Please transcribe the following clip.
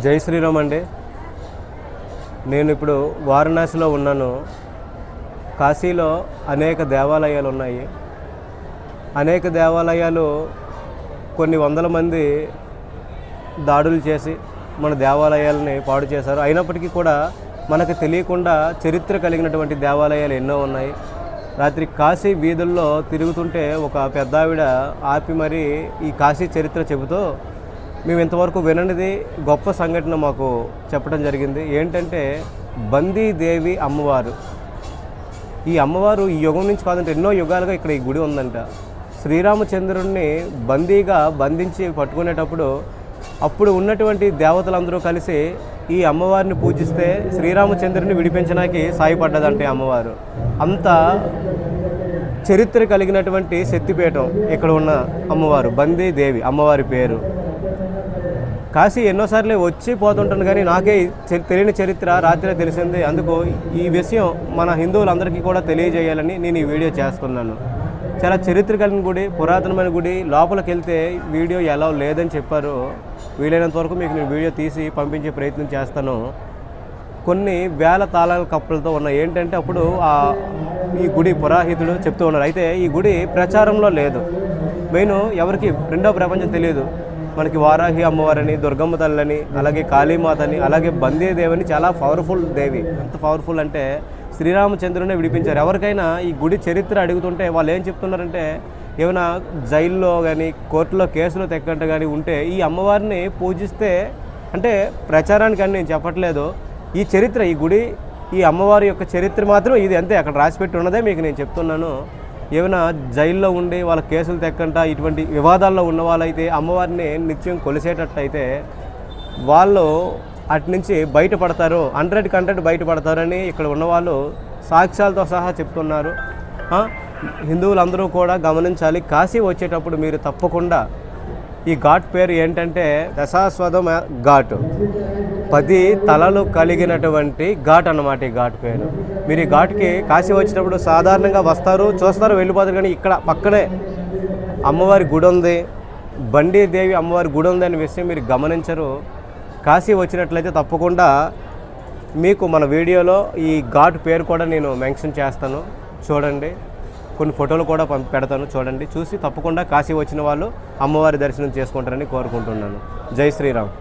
జై శ్రీరామ్ అండి. నేను ఇప్పుడు వారణాసిలో ఉన్నాను. కాశీలో అనేక దేవాలయాలు ఉన్నాయి. అనేక దేవాలయాలు కొన్ని వందల మంది దాడులు చేసి మన దేవాలయాలని పాడు చేశారు. అయినప్పటికీ కూడా మనకు తెలియకుండా చరిత్ర కలిగినటువంటి దేవాలయాలు ఎన్నో ఉన్నాయి. రాత్రి కాశీ వీధుల్లో తిరుగుతుంటే ఒక పెద్దావిడ ఆపి మరి ఈ కాశీ చరిత్ర చెబుతూ మేము ఇంతవరకు విననిది గొప్ప సంఘటన మాకు చెప్పడం జరిగింది. ఏంటంటే బందీదేవి అమ్మవారు. ఈ అమ్మవారు ఈ యుగం నుంచి కాదంటే ఎన్నో యుగాలుగా ఇక్కడ ఈ గుడి ఉందంట. శ్రీరామచంద్రుడిని బందీగా బంధించి పట్టుకునేటప్పుడు అప్పుడు ఉన్నటువంటి దేవతలందరూ కలిసి ఈ అమ్మవారిని పూజిస్తే శ్రీరామచంద్రుని విడిపించడానికి సాయపడ్డదంటే అమ్మవారు. అంత చరిత్ర కలిగినటువంటి శక్తిపీఠం ఇక్కడ ఉన్న అమ్మవారు బందీ దేవి అమ్మవారి పేరు. కాశీ ఎన్నోసార్లు వచ్చి పోతుంటాను కానీ నాకే తెలియని చరిత్ర రాత్రి తెలిసింది. అందుకు ఈ విషయం మన హిందువులందరికీ కూడా తెలియజేయాలని నేను ఈ వీడియో చేస్తున్నాను. చాలా చరిత్ర కలిగిన గుడి పురాతనమైన గుడి. లోపలికి వెళ్తే వీడియో ఎలా లేదని చెప్పారు. వీలైనంత వరకు మీకు నేను వీడియో తీసి పంపించే ప్రయత్నం చేస్తాను. కొన్ని వేల తాళాల కప్పులతో ఉన్నాయి ఏంటంటే అప్పుడు ఆ ఈ గుడి పురాహితుడు చెప్తూ ఉన్నారు. అయితే ఈ గుడి ప్రచారంలో లేదు. మెయిన్ ఎవరికి రెండో ప్రపంచం తెలియదు. మనకి వారాహి అమ్మవారని దుర్గమ్మ తల్లని అలాగే కాళీమాతని అలాగే బందీదేవిని చాలా పవర్ఫుల్ దేవి. ఎంత పవర్ఫుల్ అంటే శ్రీరామచంద్రునే విడిపించారు. ఎవరికైనా ఈ గుడి చరిత్ర అడుగుతుంటే వాళ్ళు ఏం చెప్తున్నారంటే ఏమైనా జైల్లో కానీ కోర్టులో కేసులో తెక్కంట కానీ ఉంటే ఈ అమ్మవారిని పూజిస్తే అంటే ప్రచారానికి అని నేను చెప్పట్లేదు. ఈ చరిత్ర ఈ గుడి ఈ అమ్మవారి యొక్క చరిత్ర మాత్రం ఇది అంతే. అక్కడ రాసిపెట్టి ఉన్నదే మీకు నేను చెప్తున్నాను. ఏమైనా జైల్లో ఉండి వాళ్ళ కేసులు తెక్కంట ఇటువంటి వివాదాల్లో ఉన్న వాళ్ళైతే అమ్మవారిని నిత్యం కొలిసేటట్టయితే వాళ్ళు అటు నుంచి బయటపడతారు హండ్రెడ్ హండ్రెడ్ బయటపడతారని ఇక్కడ ఉన్నవాళ్ళు సాక్ష్యాలతో సహా చెప్తున్నారు. హిందువులందరూ కూడా గమనించాలి. కాశీ వచ్చేటప్పుడు మీరు తప్పకుండా ఈ ఘాట్ పేరు ఏంటంటే దశాస్వదం ఘాట్. పది తలలు కలిగినటువంటి ఘాట్ అన్నమాట ఈ ఘాట్ పేరు. మీరు ఈ ఘాట్కి కాశీ వచ్చినప్పుడు సాధారణంగా వస్తారు చూస్తారు వెళ్ళిపోతారు కానీ ఇక్కడ పక్కనే అమ్మవారి గుడి ఉంది. బండి దేవి అమ్మవారి గుడి ఉంది అనే విషయం మీరు గమనించరు. కాశీ వచ్చినట్లయితే తప్పకుండా మీకు మన వీడియోలో ఈ ఘాట్ పేరు కూడా నేను మెన్షన్ చేస్తాను. చూడండి. కొన్ని ఫోటోలు కూడా పంపి పెడతాను. చూడండి. చూసి తప్పకుండా కాశీ వచ్చిన వాళ్ళు అమ్మవారి దర్శనం చేసుకుంటారని కోరుకుంటున్నాను. జై శ్రీరామ్.